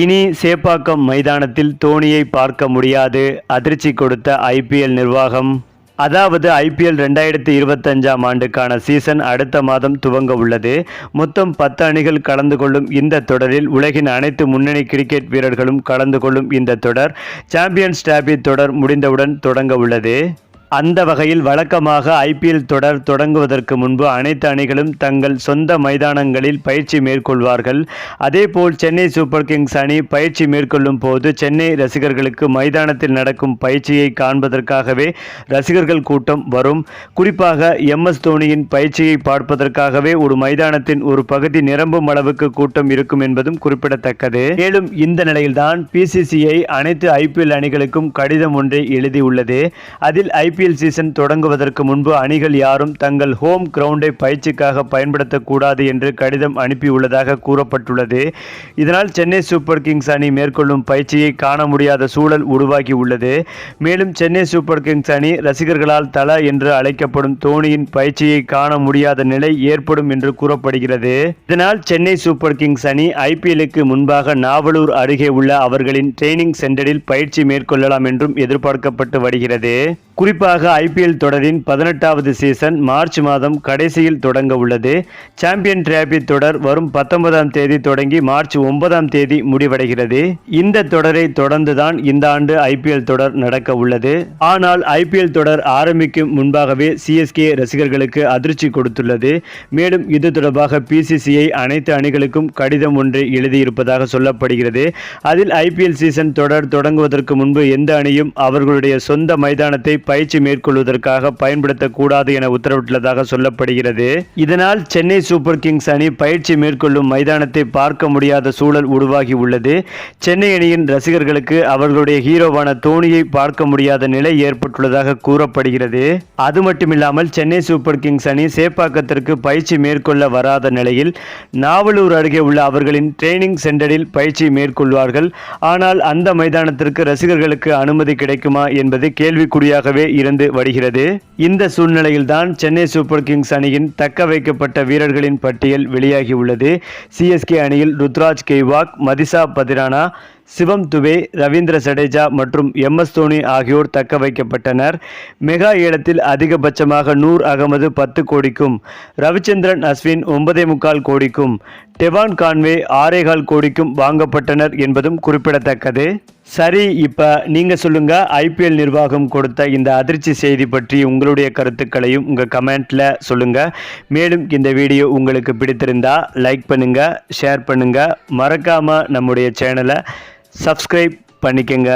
இனி சேப்பாக்கம் மைதானத்தில் தோனியை பார்க்க முடியாது. அதிர்ச்சி கொடுத்த ஐபிஎல் நிர்வாகம். அதாவது ஐபிஎல் ரெண்டாயிரத்தி இருபத்தஞ்சாம் ஆண்டுக்கான சீசன் அடுத்த மாதம் துவங்க உள்ளது. மொத்தம் பத்து அணிகள் கலந்து கொள்ளும் இந்த தொடரில் உலகின் அனைத்து முன்னணி கிரிக்கெட் வீரர்களும் கலந்து கொள்ளும் இந்த தொடர். சாம்பியன்ஸ் டிராபி தொடர் முடிந்தவுடன் தொடங்க உள்ளது. அந்த வகையில் வழக்கமாக ஐபிஎல் தொடர் தொடங்குவதற்கு முன்பு அனைத்து அணிகளும் தங்கள் சொந்த மைதானங்களில் பயிற்சி மேற்கொள்வார்கள். அதேபோல் சென்னை சூப்பர் கிங்ஸ் அணி பயிற்சி மேற்கொள்ளும் போது சென்னை ரசிகர்களுக்கு மைதானத்தில் நடக்கும் பயிற்சியை காண்பதற்காகவே ரசிகர்கள் கூட்டம் வரும். குறிப்பாக எம் எஸ் தோனியின் பயிற்சியை பார்ப்பதற்காகவே ஒரு மைதானத்தின் ஒரு பகுதி நிரம்பும் அளவுக்கு கூட்டம் இருக்கும் என்பதும் குறிப்பிடத்தக்கது. மேலும் இந்த நிலையில்தான் பிசிசிஐ அனைத்து ஐபிஎல் அணிகளுக்கும் கடிதம் ஒன்றை எழுதியுள்ளது. அதில் ஐபிஎல் சீசன் தொடங்குவதற்கு முன்பு அணிகள் யாரும் தங்கள் ஹோம் கிரவுண்டை பயிற்சிக்காக பயன்படுத்தக்கூடாது என்று கடிதம் அனுப்பியுள்ளதாக கூறப்பட்டுள்ளது. இதனால் சென்னை சூப்பர் கிங்ஸ் அணி மேற்கொள்ளும் பயிற்சியை காண முடியாத சூழல் உருவாகி உள்ளது மேலும் சென்னை சூப்பர் கிங்ஸ் அணி ரசிகர்களால் தல என்று அழைக்கப்படும் தோனியின் பயிற்சியை காண முடியாத நிலை ஏற்படும் என்று கூறப்படுகிறது. இதனால் சென்னை சூப்பர் கிங்ஸ் அணி ஐபிஎல்லுக்கு முன்பாக நாவலூர் அருகே உள்ள அவர்களின் ட்ரெய்னிங் சென்டரில் பயிற்சி மேற்கொள்ளலாம் என்றும் எதிர்பார்க்கப்பட்டு வருகிறது. குறிப்பாக ஐபிஎல் தொடரின் பதினெட்டாவது சீசன் மார்ச் மாதம் கடைசியில் தொடங்க உள்ளது. சாம்பியன் டிராபி தொடர் வரும் பத்தொன்பதாம் தேதி தொடங்கி மார்ச் ஒன்பதாம் தேதி முடிவடைகிறது. இந்த தொடரை தொடர்ந்துதான் இந்த ஆண்டு ஐபிஎல் தொடர் நடக்க உள்ளது. ஆனால் ஐபிஎல் தொடர் ஆரம்பிக்கும் முன்பாகவே சிஎஸ்கே ரசிகர்களுக்கு அதிர்ச்சி கொடுத்துள்ளது. மேலும் இது தொடர்பாக பிசிசிஐ அனைத்து அணிகளுக்கும் கடிதம் ஒன்றை எழுதியிருப்பதாக சொல்லப்படுகிறது. அதில் ஐபிஎல் சீசன் தொடர் தொடங்குவதற்கு முன்பு எந்த அணியும் அவர்களுடைய சொந்த மைதானத்தை பயிற்சி மேற்கொள்வதற்காக பயன்படுத்தக்கூடாது என உத்தரவிட்டுள்ளதாக சொல்லப்படுகிறது. இதனால் சென்னை சூப்பர் கிங்ஸ் அணி பயிற்சி மேற்கொள்ளும் மைதானத்தை பார்க்க முடியாத சூழல் உருவாகி உள்ளது. சென்னை அணியின் ரசிகர்களுக்கு அவர்களுடைய ஹீரோவான தோனியை பார்க்க முடியாத நிலை ஏற்பட்டுள்ளதாக கூறப்படுகிறது. அது மட்டுமில்லாமல் சென்னை சூப்பர் கிங்ஸ் அணி சேப்பாக்கத்திற்கு பயிற்சி மேற்கொள்ள வராத நிலையில் நாவலூர் அருகே உள்ள அவர்களின் ட்ரெய்னிங் சென்டரில் பயிற்சி மேற்கொள்வார்கள். ஆனால் அந்த மைதானத்திற்கு ரசிகர்களுக்கு அனுமதி கிடைக்குமா என்பது கேள்விக்குறியாகவே இருந்து வருகிறது. இந்த சூழ்நிலையில்தான் சென்னை சூப்பர் கிங்ஸ் அணியின் தக்க வைக்கப்பட்ட வீரர்களின் பட்டியல் வெளியாகியுள்ளது சிஎஸ்கே அணியில் ருத்ராஜ் கெய்வாக் மதிசா பதிரானா சிவம் துபே ரவீந்திர ஜடேஜா மற்றும் எம் எஸ் தோனி ஆகியோர் தக்க வைக்கப்பட்டனர். மெகா ஏலத்தில் அதிகபட்சமாக நூர் அகமது பத்து கோடிக்கும் ரவிச்சந்திரன் அஸ்வின் ஒன்பதே முக்கால் கோடிக்கும் டெவான் கான்வே ஆறேகால் கோடிக்கும் வாங்கப்பட்டனர் என்பதும் குறிப்பிடத்தக்கது. சரி இப்போ நீங்கள் சொல்லுங்கள் ஐபிஎல் நிர்வாகம் கொடுத்த இந்த அதிர்ச்சி செய்தி பற்றி உங்களுடைய கருத்துக்களையும் உங்கள் கமெண்ட்டில் சொல்லுங்கள் மேலும் இந்த வீடியோ உங்களுக்கு பிடித்திருந்தா லைக் பண்ணுங்கள் ஷேர் பண்ணுங்கள் மறக்காமல் நம்முடைய சேனலை சப்ஸ்கிரைப் பண்ணிக்கங்க.